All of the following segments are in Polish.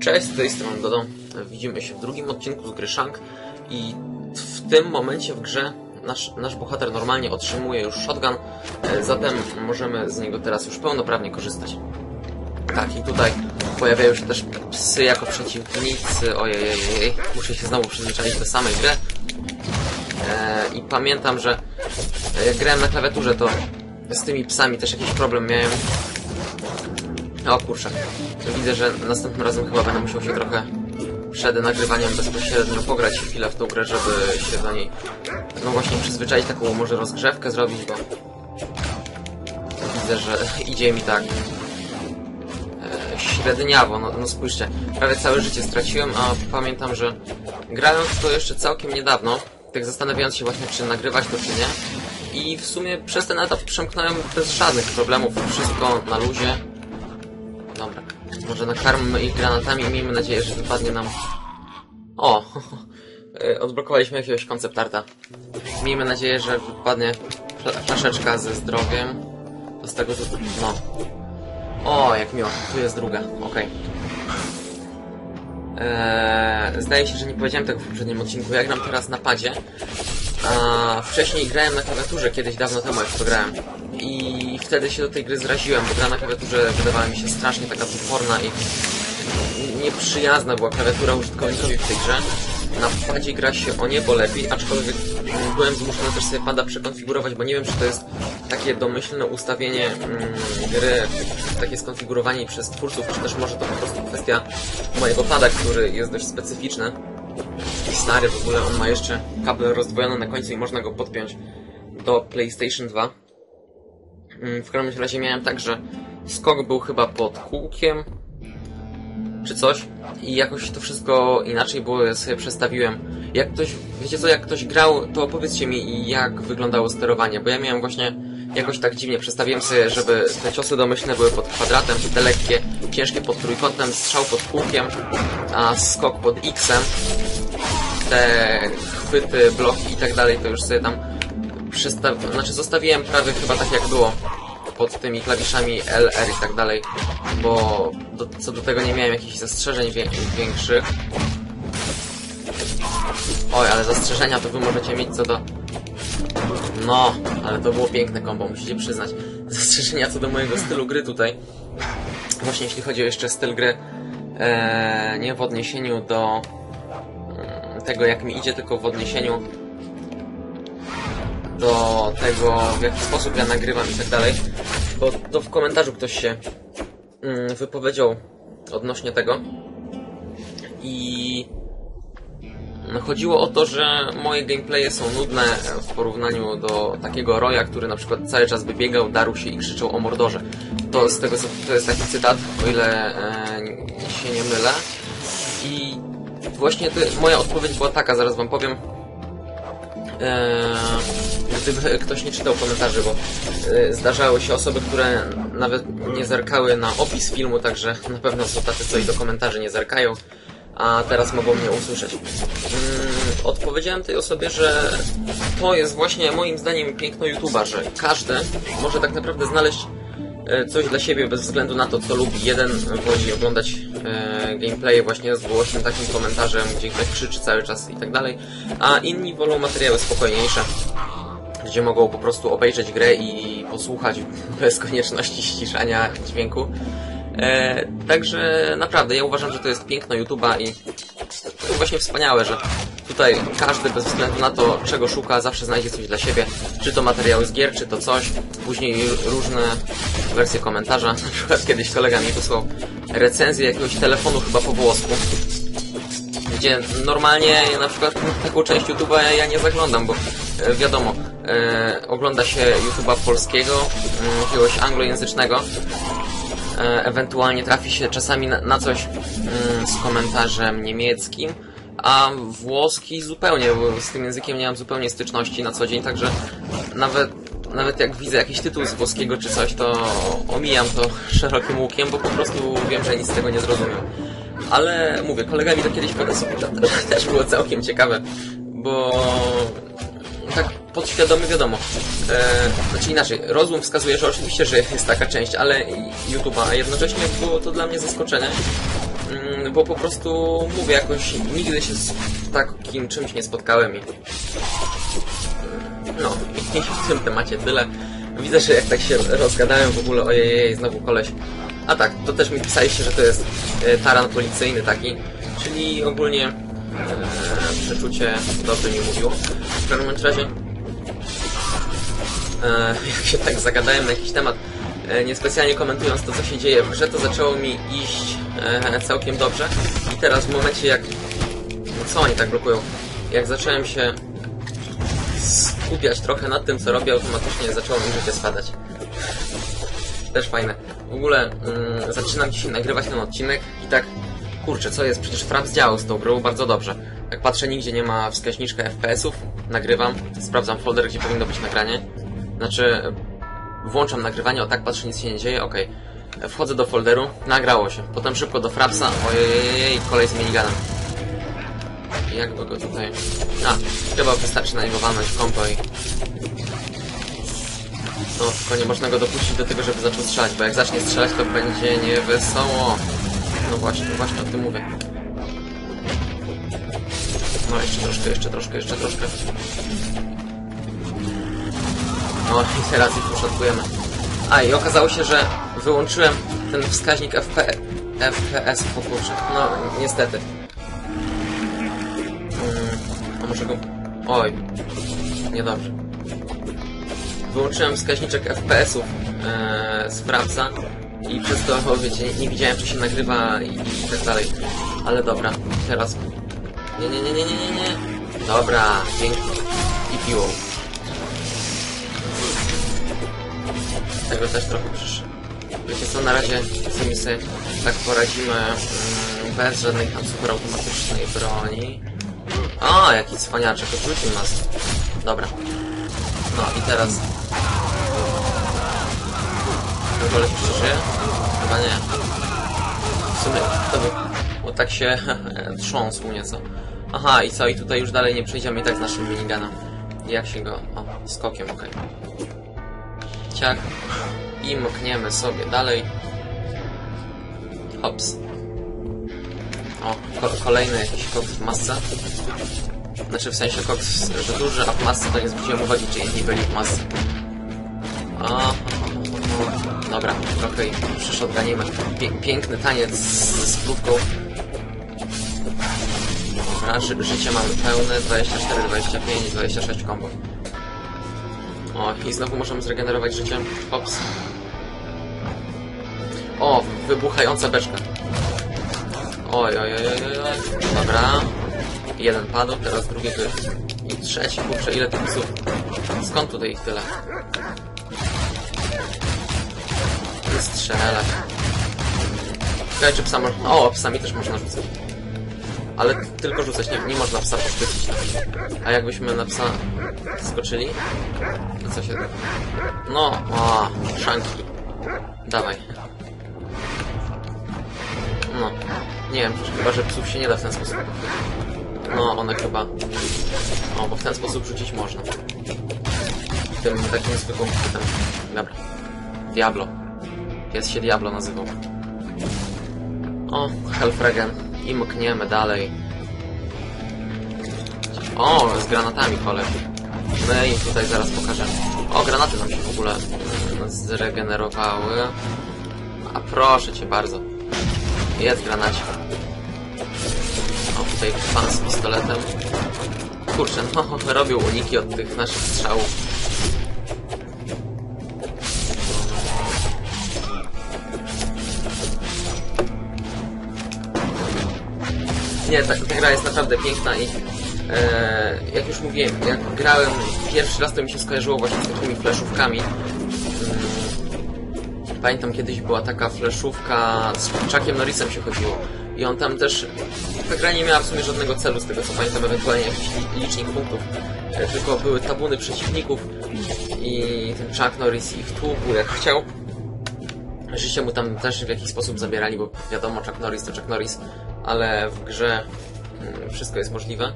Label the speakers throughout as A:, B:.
A: Cześć, z tej strony Dodo. Widzimy się w drugim odcinku z gry Shank i w tym momencie w grze nasz, nasz bohater normalnie otrzymuje już shotgun, e, zatem możemy z niego teraz już pełnoprawnie korzystać. Tak, i tutaj pojawiają się też psy jako przeciwnicy. Ojej, muszę się znowu przyzwyczaić do samej gry. E, I pamiętam, że jak grałem na klawiaturze, to z tymi psami też jakiś problem miałem. O kurczę. Widzę, że następnym razem chyba będę musiał się trochę przed nagrywaniem bezpośrednio pograć chwilę w tą grę, żeby się do niej no właśnie przyzwyczaić, taką może rozgrzewkę zrobić, bo widzę, że idzie mi tak e, średniawo, no, no spójrzcie, prawie całe życie straciłem, a pamiętam, że grając to jeszcze całkiem niedawno, tak zastanawiając się właśnie, czy nagrywać to, czy nie, i w sumie przez ten etap przemknąłem bez żadnych problemów, wszystko na luzie. Dobra, może nakarmmy ich granatami i miejmy nadzieję, że wypadnie nam... O! e, Odblokowaliśmy jakiegoś koncept arta. Miejmy nadzieję, że wypadnie fla- flaszeczka ze zdrowiem. To z tego to... no. O, jak miło. Tu jest druga. Okej. Eee, zdaje się, że nie powiedziałem tego w poprzednim odcinku. Ja gram teraz na padzie. A wcześniej grałem na klawiaturze, kiedyś dawno temu jak to grałem. I wtedy się do tej gry zraziłem, bo gra na klawiaturze wydawała mi się strasznie taka toporna i nieprzyjazna była klawiatura użytkownikowi w tej grze. Na padzie gra się o niebo lepiej, aczkolwiek byłem zmuszony też sobie pada przekonfigurować, bo nie wiem, czy to jest takie domyślne ustawienie mm, gry, takie skonfigurowanie przez twórców, czy też może to po prostu kwestia mojego pada, który jest dość specyficzny stary w ogóle, on ma jeszcze kabel rozdwojony na końcu i można go podpiąć do PlayStation 2. Mm, W każdym razie miałem tak, że skok był chyba pod kółkiem, czy coś i jakoś to wszystko inaczej było, ja sobie przestawiłem. Jak ktoś, wiecie co, jak ktoś grał, to opowiedzcie mi jak wyglądało sterowanie, bo ja miałem właśnie jakoś tak dziwnie, przestawiłem sobie, żeby te ciosy domyślne były pod kwadratem, te lekkie, ciężkie pod trójkątem, strzał pod kółkiem, a skok pod X-em te chwyty, bloki i tak dalej, to już sobie tam Znaczy zostawiłem prawie chyba tak jak było pod tymi klawiszami L, R i tak dalej, bo do, co do tego nie miałem jakichś zastrzeżeń wie, większych. Oj, ale zastrzeżenia to wy możecie mieć co do... No, ale to było piękne kombo, musicie przyznać. Zastrzeżenia co do mojego stylu gry tutaj. Właśnie jeśli chodzi o jeszcze styl gry, e, nie w odniesieniu do tego, jak mi idzie, tylko w odniesieniu do tego, w jaki sposób ja nagrywam i tak dalej. Bo to w komentarzu ktoś się mm, wypowiedział odnośnie tego. I chodziło o to, że moje gameplaye są nudne w porównaniu do takiego Roya, który na przykład cały czas by biegał, darł się i krzyczał o mordorze. To z tego to jest taki cytat, o ile e, się nie mylę. I właśnie moja odpowiedź była taka, zaraz wam powiem. Eee, gdyby ktoś nie czytał komentarzy, bo e, zdarzały się osoby, które nawet nie zerkały na opis filmu, także na pewno są tacy, co i do komentarzy nie zerkają, a teraz mogą mnie usłyszeć. Mm, odpowiedziałem tej osobie, że to jest właśnie moim zdaniem piękno YouTube'a, że każdy może tak naprawdę znaleźć coś dla siebie bez względu na to, co lubi. Jeden woli oglądać e, właśnie z głośnym takim komentarzem, gdzie ktoś krzyczy cały czas i tak dalej, a inni wolą materiały spokojniejsze, gdzie mogą po prostu obejrzeć grę i posłuchać bez konieczności ściszania dźwięku. E, także naprawdę, ja uważam, że to jest piękno YouTube'a i to jest właśnie wspaniałe, że tutaj każdy bez względu na to, czego szuka, zawsze znajdzie coś dla siebie. Czy to materiały z gier, czy to coś. Później różne wersje komentarza. Na przykład kiedyś kolega mi wysłał recenzję jakiegoś telefonu chyba po włosku. Gdzie normalnie na przykład taką część YouTube'a ja nie zaglądam, bo e, wiadomo, e, ogląda się YouTube'a polskiego, mm, jakiegoś anglojęzycznego, e, ewentualnie trafi się czasami na, na coś mm, z komentarzem niemieckim, a włoski zupełnie, bo z tym językiem nie mam zupełnie styczności na co dzień, także nawet, nawet jak widzę jakiś tytuł z włoskiego czy coś, to omijam to szerokim łukiem, bo po prostu wiem, że nic z tego nie zrozumiem. Ale mówię, kolega mi to kiedyś pokazał, to też było całkiem ciekawe, bo tak podświadomie wiadomo. E, znaczy inaczej, rozum wskazuje, że oczywiście, że jest taka część, ale YouTube'a, a jednocześnie było to dla mnie zaskoczenie, bo po prostu mówię jakoś nigdy się z takim czymś nie spotkałem i no i w tym temacie tyle. Widzę, że jak tak się rozgadałem w ogóle, ojej, znowu koleś. A tak, to też mi pisaliście, że to jest e, taran policyjny taki, czyli ogólnie e, przeczucie dobrze mi mówiło. W każdym razie, e, jak się tak zagadałem na jakiś temat, niespecjalnie komentując to, co się dzieje w grze, to zaczęło mi iść e, całkiem dobrze. I teraz w momencie, jak... No co oni tak blokują? Jak zacząłem się skupiać trochę nad tym, co robię, automatycznie zaczęło mi życie spadać. Też fajne. W ogóle mm, zaczynam dzisiaj nagrywać ten odcinek i tak, kurczę, co jest? Przecież Fraps działał z tą grą bardzo dobrze. Jak patrzę, nigdzie nie ma wskaźniczka FPS-ów, nagrywam, sprawdzam folder, gdzie powinno być nagranie. Znaczy, włączam nagrywanie, o tak patrzę, nic się nie dzieje, okej. Wchodzę do folderu, nagrało się. Potem szybko do Frapsa, ojej, kolej z miniganem. Jakby go tutaj... A, chyba wystarczy na niego walnąć w kompo i... No, tylko nie można go dopuścić do tego, żeby zaczął strzelać, bo jak zacznie strzelać, to będzie niewesoło. No właśnie, właśnie o tym mówię. No, jeszcze troszkę, jeszcze troszkę, jeszcze troszkę. No i teraz ich poszatkujemy. A, i okazało się, że wyłączyłem ten wskaźnik FP... FPS, o kurczę. No, niestety. Mm, a może go... Oj. Niedobrze. Wyłączyłem wskaźniczek FPS-ów e, z Frapsa i przez to, wiecie, nie, widziałem, czy się nagrywa i, i tak dalej. Ale dobra, teraz... Nie, nie, nie, nie, nie, nie, nie. Dobra, pięknie. I piłą. Tego też trochę przyszło. Wiecie co, na razie sami sobie tak poradzimy mm, bez żadnej tam super automatycznej broni. O, jaki cwaniaczek, odwrócił nas. Dobra. No i teraz... Ten koleś przeżyje? Chyba nie. W sumie to by... Bo tak się trząsł nieco. Aha, i co? I tutaj już dalej nie przejdziemy i tak z naszym miniganem. Jak się go... O, skokiem, okej. I mkniemy sobie dalej. Hops. O, ko kolejny jakiś koks w masce. Znaczy w sensie koks, że duży, a w masce to nie zwróciłem uwagi, czy inni byli w masce. O, dobra, trochę ich przyszodganimy. Pię piękny taniec z, z próbką. Dobra, ży życie mamy pełne, 24, 25, 26 kombo. O, i znowu możemy zregenerować życie. Hops. O, wybuchająca beczka. Oj, oj, oj, oj, oj. Dobra. Jeden padł, teraz drugi ty. I trzeci, kurczę, ile tych psów? Skąd tutaj ich tyle? Strzelać. Czekaj, czy psa można... O, psami też można rzucać. Ale tylko rzucać, nie, nie można psa pochwycić. A jakbyśmy na psa skoczyli? To co się... No, o, szanki. Dawaj. No. Nie wiem, chyba, że psów się nie da w ten sposób No, one chyba... O, bo w ten sposób rzucić można. Tym takim zwykłym chwytem. Dobra. Diablo. Pies się Diablo nazywał. O, Helfregen. I mkniemy dalej. O, z granatami koleś. My im tutaj zaraz pokażemy. O, granaty nam się w ogóle zregenerowały. A proszę cię bardzo. Jest granacik. O, tutaj pan z pistoletem. Kurczę, no, robił uniki od tych naszych strzałów. Nie, ta, ta gra jest naprawdę piękna i e, jak już mówiłem, jak grałem pierwszy raz, to mi się skojarzyło właśnie z takimi fleszówkami. Pamiętam kiedyś była taka fleszówka z Chuckiem Norrisem się chodziło. I on tam też... Ta gra nie miała w sumie żadnego celu, z tego co pamiętam, ewentualnie jakiś licznik punktów. E, tylko były tabuny przeciwników i ten Chuck Norris ich tłukł jak chciał. Życie mu tam też w jakiś sposób zabierali, bo wiadomo, Chuck Norris to Chuck Norris, ale w grze mm, wszystko jest możliwe.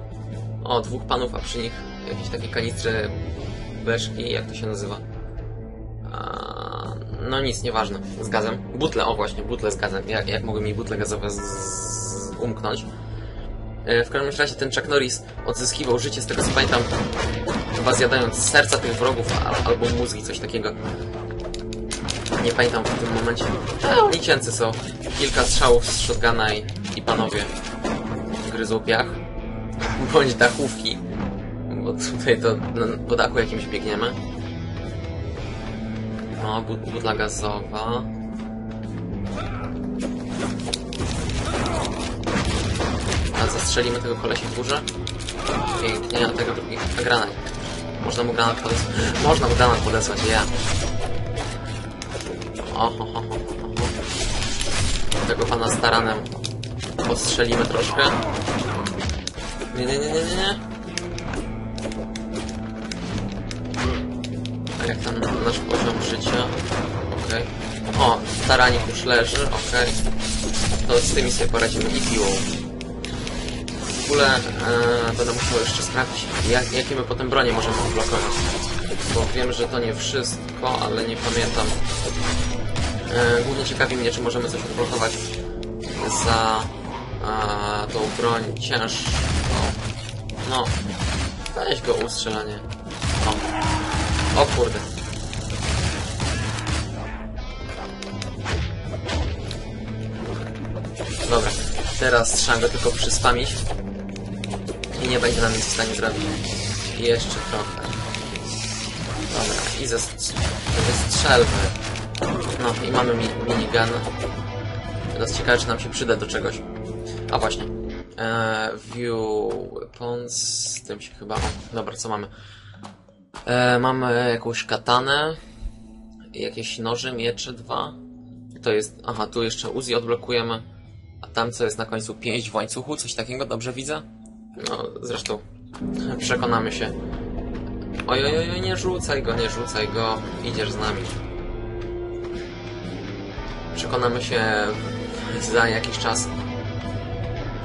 A: O, dwóch panów, a przy nich jakieś takie kanistry beczki, jak to się nazywa? A, No nic, nieważne. Z gazem. Butle, o właśnie, butle z gazem. Jak, jak mogły mi butle gazowe z... z... umknąć? E, W każdym razie ten Chuck Norris odzyskiwał życie, z tego co pamiętam, chyba zjadając serca tych wrogów a, albo mózgi, coś takiego. Nie pamiętam w tym momencie. E, oni cięcy są. Kilka strzałów z shotguna i, panowie gryzą piach. Bądź dachówki. Bo tutaj to po dachu jakimś biegniemy. No, bu- butla gazowa. A zastrzelimy tego kolesia w górze? Pięknie, a tego drugi. A granat. Można mu granat podesłać. Można mu granat podesłać, ja. Oho, ho, ho, ho, ho. Tego pana staranem postrzelimy troszkę. Nie, nie, nie, nie, nie. A jak tam nasz poziom życia? Okej. O, staranik już leży, okej. To z tymi sobie poradzimy i piłą. W ogóle e, będę musiał jeszcze sprawdzić, jak, jakie my potem bronie możemy odblokować. Bo wiem, że to nie wszystko, ale nie pamiętam. E, głównie ciekawi mnie, czy możemy coś odblokować za e, tą broń ciężką. No, weź go ustrzelanie. O, o kurde. Dobra, teraz trzeba go tylko przyspamić i nie będzie nam nic w stanie zrobić. Jeszcze trochę. Dobra, i ze, ze strzelby. No i mamy mi, minigun. Teraz ciekawe, czy nam się przyda do czegoś. A właśnie. E, view weapons. Z tym się chyba... O, dobra, co mamy? E, mamy jakąś katanę. Jakieś noże, miecze, dwa. To jest... Aha, tu jeszcze Uzi odblokujemy. A tam co jest na końcu? Pięść w łańcuchu? Coś takiego? Dobrze widzę? No, zresztą przekonamy się. Oj, oj, oj, nie rzucaj go, nie rzucaj go. Idziesz z nami. Przekonamy się za jakiś czas.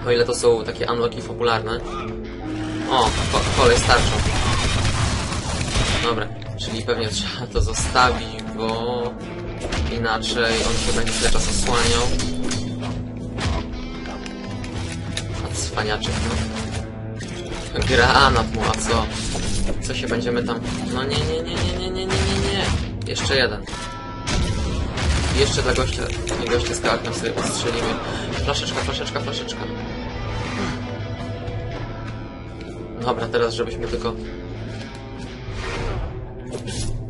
A: O ile to są takie unlocki fabularne. O, ko kolej starczą. Dobra, czyli pewnie trzeba to zostawić, bo inaczej on się będzie tyle czas osłaniał. A cwaniaczek, no. Granat mu, a co? Co się będziemy tam... No nie, nie, nie, nie, nie, nie, nie, nie, nie. Jeszcze jeden. Jeszcze dla gościa, gościa z kartą sobie postrzelimy. Flaszeczka, flaszeczka, flaszeczka. Dobra, teraz żebyśmy tylko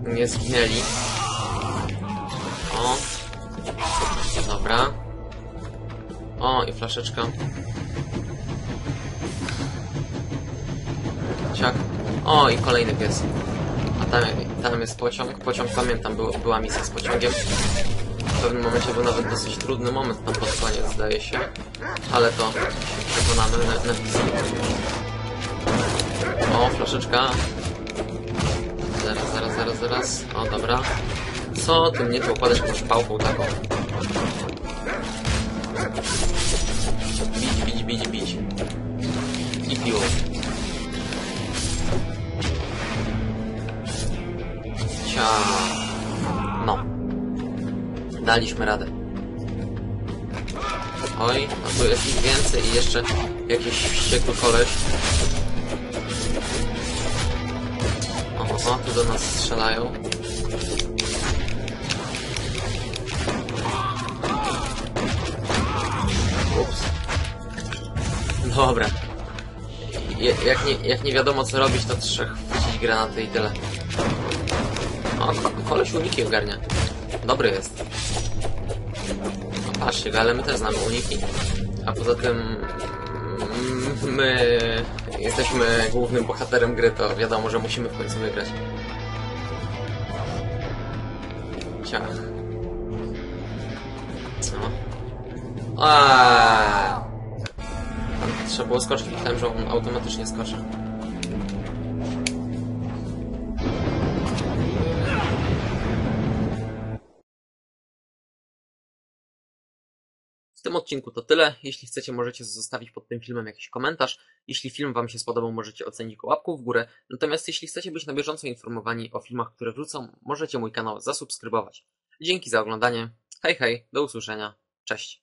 A: nie zginęli. O. Dobra. O, i flaszeczka. Ciak. O, i kolejny pies. A tam, tam jest pociąg. Pociąg, pamiętam, był, była misja z pociągiem. W pewnym momencie był nawet dosyć trudny moment tam pod koniec, zdaje się. Ale to się przekonamy na, na. O, flaszeczka. Zaraz, zaraz, zaraz, zaraz. O, dobra. Co ty mnie tu układasz jakąś pałką taką? Bić, bić, bić, bić. I piło. Cia. No. Daliśmy radę. Oj, a tu jest ich więcej i jeszcze jakiś wściekły koleś. O, o, tu do nas strzelają. Ups. Dobra. Je, jak, nie, jak nie wiadomo co robić, to trzeba chwycić granaty i tyle. O, ko koleś uniki ogarnia. Dobry jest. No, patrzcie, ale my też znamy uniki. A poza tym... mm, My jesteśmy głównym bohaterem gry, to wiadomo, że musimy w końcu wygrać. Ciach. Co? Aaaa! Trzeba było skoczyć, myślałem, że on automatycznie skoczy. Tym odcinku to tyle. Jeśli chcecie, możecie zostawić pod tym filmem jakiś komentarz. Jeśli film Wam się spodobał, możecie ocenić go łapką w górę. Natomiast jeśli chcecie być na bieżąco informowani o filmach, które wrócą, możecie mój kanał zasubskrybować. Dzięki za oglądanie. Hej, hej, do usłyszenia. Cześć.